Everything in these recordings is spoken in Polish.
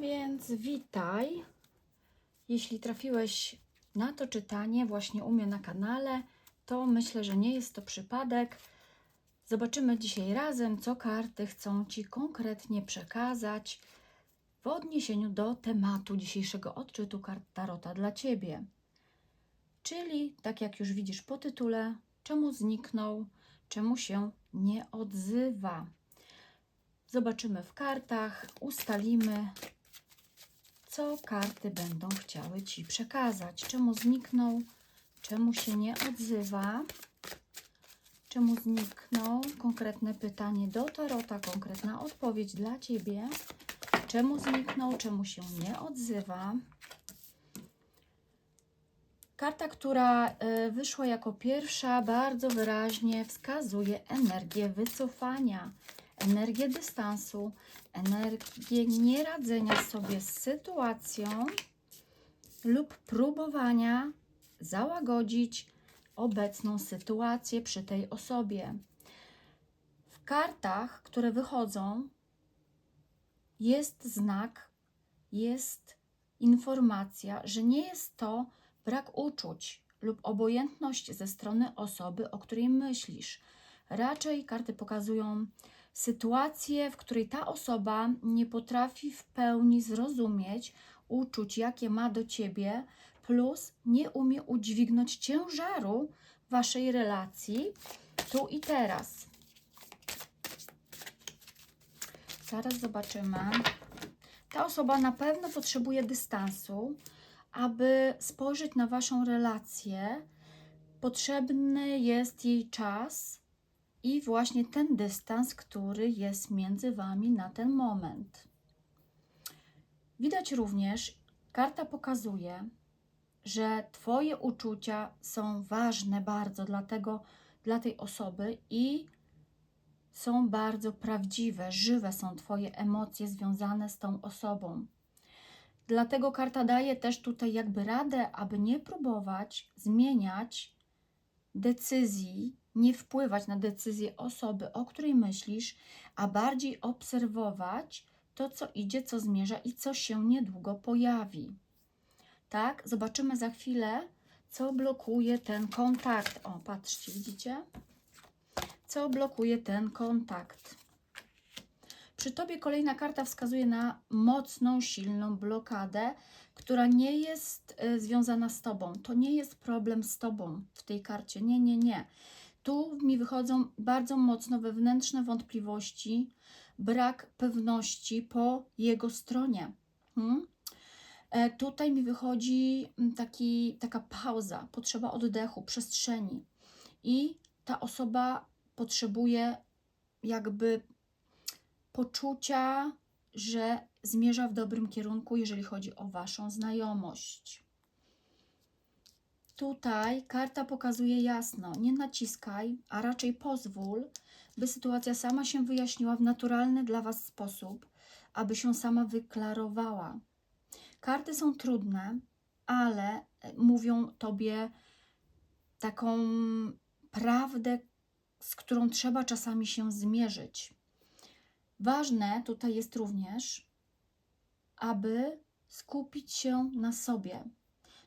Więc witaj. Jeśli trafiłeś na to czytanie właśnie u mnie na kanale, to myślę, że nie jest to przypadek. Zobaczymy dzisiaj razem, co karty chcą Ci konkretnie przekazać w odniesieniu do tematu dzisiejszego odczytu kart Tarota dla Ciebie. Czyli, tak jak już widzisz po tytule, czemu zniknął, czemu się nie odzywa. Zobaczymy w kartach, ustalimy, co karty będą chciały Ci przekazać. Czemu zniknął, czemu się nie odzywa, czemu zniknął. Konkretne pytanie do Tarota, konkretna odpowiedź dla Ciebie. Czemu zniknął, czemu się nie odzywa. Karta, która y, wyszła jako pierwsza, bardzo wyraźnie wskazuje energię wycofania, energię dystansu, energię nieradzenia sobie z sytuacją lub próbowania załagodzić obecną sytuację przy tej osobie. W kartach, które wychodzą, jest znak, jest informacja, że nie jest to brak uczuć lub obojętność ze strony osoby, o której myślisz. Raczej karty pokazują sytuację, w której ta osoba nie potrafi w pełni zrozumieć uczuć, jakie ma do ciebie, plus nie umie udźwignąć ciężaru waszej relacji tu i teraz. Zaraz zobaczymy. Ta osoba na pewno potrzebuje dystansu, aby spojrzeć na waszą relację. Potrzebny jest jej czas i właśnie ten dystans, który jest między wami na ten moment. Widać również, karta pokazuje, że Twoje uczucia są ważne bardzo dla, tego, dla tej osoby i są bardzo prawdziwe, żywe są Twoje emocje związane z tą osobą. Dlatego karta daje też tutaj jakby radę, aby nie próbować zmieniać decyzji, nie wpływać na decyzję osoby, o której myślisz, a bardziej obserwować to, co idzie, co zmierza i co się niedługo pojawi. Tak, zobaczymy za chwilę, co blokuje ten kontakt. O, patrzcie, widzicie? Co blokuje ten kontakt? Przy tobie kolejna karta wskazuje na mocną, silną blokadę, która nie jest y, związana z tobą. To nie jest problem z tobą w tej karcie. Nie, nie, nie. Tu mi wychodzą bardzo mocno wewnętrzne wątpliwości, brak pewności po jego stronie. Hmm? E, Tutaj mi wychodzi mm, taki, taka pauza, potrzeba oddechu, przestrzeni. I ta osoba potrzebuje jakby poczucia, że zmierza w dobrym kierunku, jeżeli chodzi o Waszą znajomość. Tutaj karta pokazuje jasno: nie naciskaj, a raczej pozwól, by sytuacja sama się wyjaśniła w naturalny dla Was sposób, aby się sama wyklarowała. Karty są trudne, ale e, mówią Tobie taką prawdę, z którą trzeba czasami się zmierzyć. Ważne tutaj jest również, aby skupić się na sobie.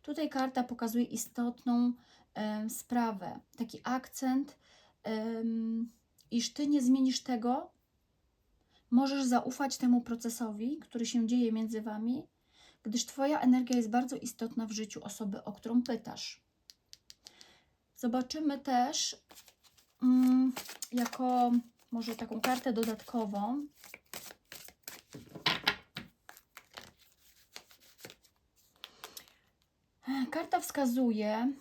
Tutaj karta pokazuje istotną em, sprawę, taki akcent, em, iż ty nie zmienisz tego, możesz zaufać temu procesowi, który się dzieje między wami, gdyż Twoja energia jest bardzo istotna w życiu osoby, o którą pytasz. Zobaczymy też mm, jako może taką kartę dodatkową. Karta wskazuje,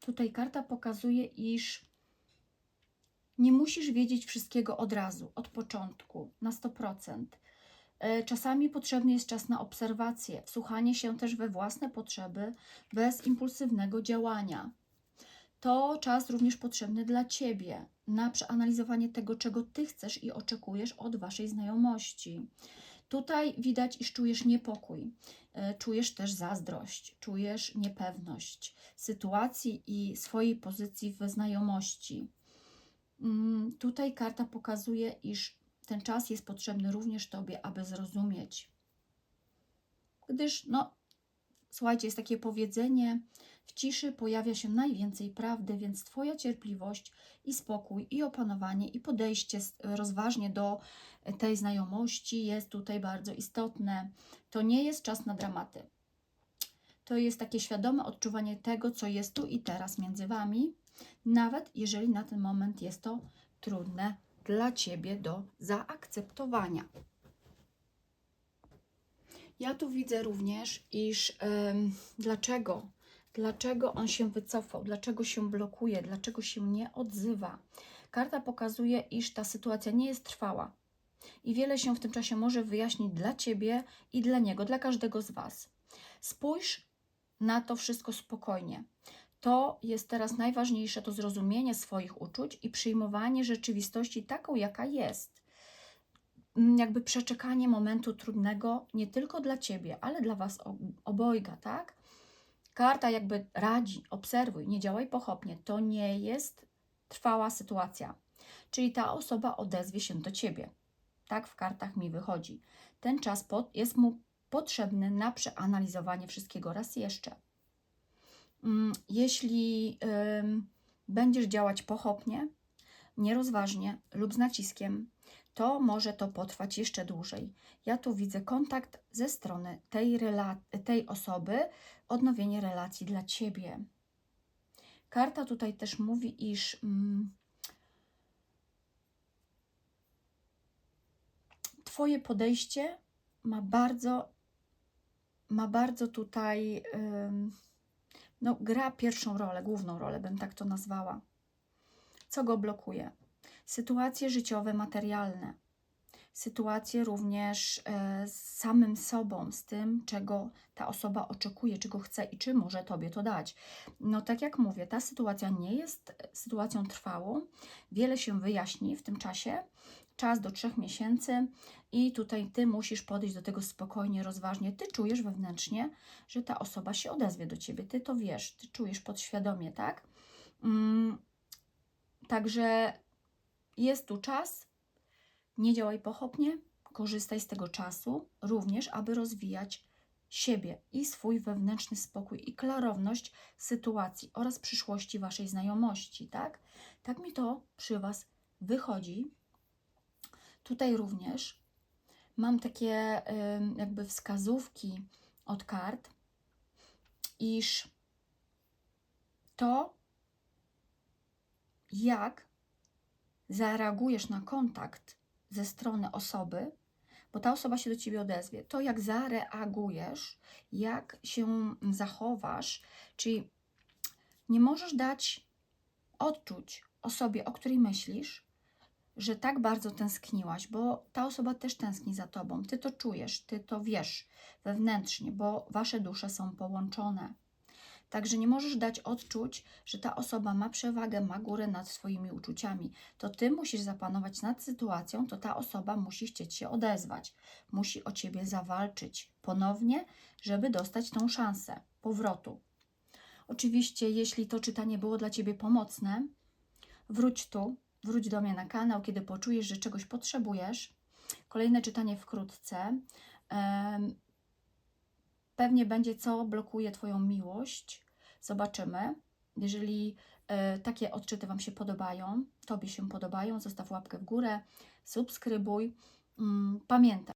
tutaj karta pokazuje, iż nie musisz wiedzieć wszystkiego od razu, od początku, na 100%. E, Czasami potrzebny jest czas na obserwację, wsłuchanie się też we własne potrzeby bez impulsywnego działania. To czas również potrzebny dla Ciebie na przeanalizowanie tego, czego Ty chcesz i oczekujesz od Waszej znajomości. Tutaj widać, iż czujesz niepokój, e, czujesz też zazdrość, czujesz niepewność sytuacji i swojej pozycji w znajomości. Mm, Tutaj karta pokazuje, iż ten czas jest potrzebny również Tobie, aby zrozumieć gdyż, no, słuchajcie, jest takie powiedzenie, w ciszy pojawia się najwięcej prawdy, więc Twoja cierpliwość i spokój, i opanowanie, i podejście rozważnie do tej znajomości jest tutaj bardzo istotne. To nie jest czas na dramaty. To jest takie świadome odczuwanie tego, co jest tu i teraz między Wami, nawet jeżeli na ten moment jest to trudne dla Ciebie do zaakceptowania. Ja tu widzę również, iż dlaczego, dlaczego on się wycofał, dlaczego się blokuje, dlaczego się nie odzywa. Karta pokazuje, iż ta sytuacja nie jest trwała i wiele się w tym czasie może wyjaśnić dla Ciebie i dla niego, dla każdego z Was. Spójrz na to wszystko spokojnie. To jest teraz najważniejsze, to zrozumienie swoich uczuć i przyjmowanie rzeczywistości taką, jaka jest. Jakby przeczekanie momentu trudnego nie tylko dla Ciebie, ale dla Was ob- obojga, tak? Karta jakby radzi, obserwuj, nie działaj pochopnie. To nie jest trwała sytuacja. Czyli ta osoba odezwie się do Ciebie. Tak w kartach mi wychodzi. Ten czas pod, jest mu potrzebny na przeanalizowanie wszystkiego raz jeszcze. Mm, Jeśli ym, będziesz działać pochopnie, nierozważnie lub z naciskiem, to może to potrwać jeszcze dłużej. Ja tu widzę kontakt ze strony tej, tej osoby, odnowienie relacji dla ciebie. Karta tutaj też mówi, iż mm, Twoje podejście ma bardzo, ma bardzo tutaj, no, gra pierwszą rolę, główną rolę, bym tak to nazwała. Co go blokuje? Sytuacje życiowe, materialne. Sytuacje również e, z samym sobą, z tym, czego ta osoba oczekuje, czego chce i czy może Tobie to dać. No, tak jak mówię, ta sytuacja nie jest sytuacją trwałą. Wiele się wyjaśni w tym czasie. Czas do trzech miesięcy, i tutaj Ty musisz podejść do tego spokojnie, rozważnie. Ty czujesz wewnętrznie, że ta osoba się odezwie do Ciebie. Ty to wiesz, Ty czujesz podświadomie, tak? Mm, Także jest tu czas, nie działaj pochopnie, korzystaj z tego czasu również, aby rozwijać siebie i swój wewnętrzny spokój i klarowność sytuacji oraz przyszłości Waszej znajomości, tak? Tak mi to przy Was wychodzi. Tutaj również mam takie jakby wskazówki od kart, iż to, jak zareagujesz na kontakt ze strony osoby, bo ta osoba się do ciebie odezwie, to jak zareagujesz, jak się zachowasz, czyli nie możesz dać odczuć osobie, o której myślisz, że tak bardzo tęskniłaś, bo ta osoba też tęskni za tobą. Ty to czujesz, ty to wiesz wewnętrznie, bo wasze dusze są połączone. Także nie możesz dać odczuć, że ta osoba ma przewagę, ma górę nad swoimi uczuciami. To ty musisz zapanować nad sytuacją, to ta osoba musi chcieć się odezwać, musi o ciebie zawalczyć ponownie, żeby dostać tą szansę powrotu. Oczywiście, jeśli to czytanie było dla ciebie pomocne, wróć tu, wróć do mnie na kanał, kiedy poczujesz, że czegoś potrzebujesz. Kolejne czytanie wkrótce. Pewnie będzie, co blokuje Twoją miłość. Zobaczymy. Jeżeli e, takie odczyty Wam się podobają, Tobie się podobają, zostaw łapkę w górę, subskrybuj. Mm, Pamiętaj,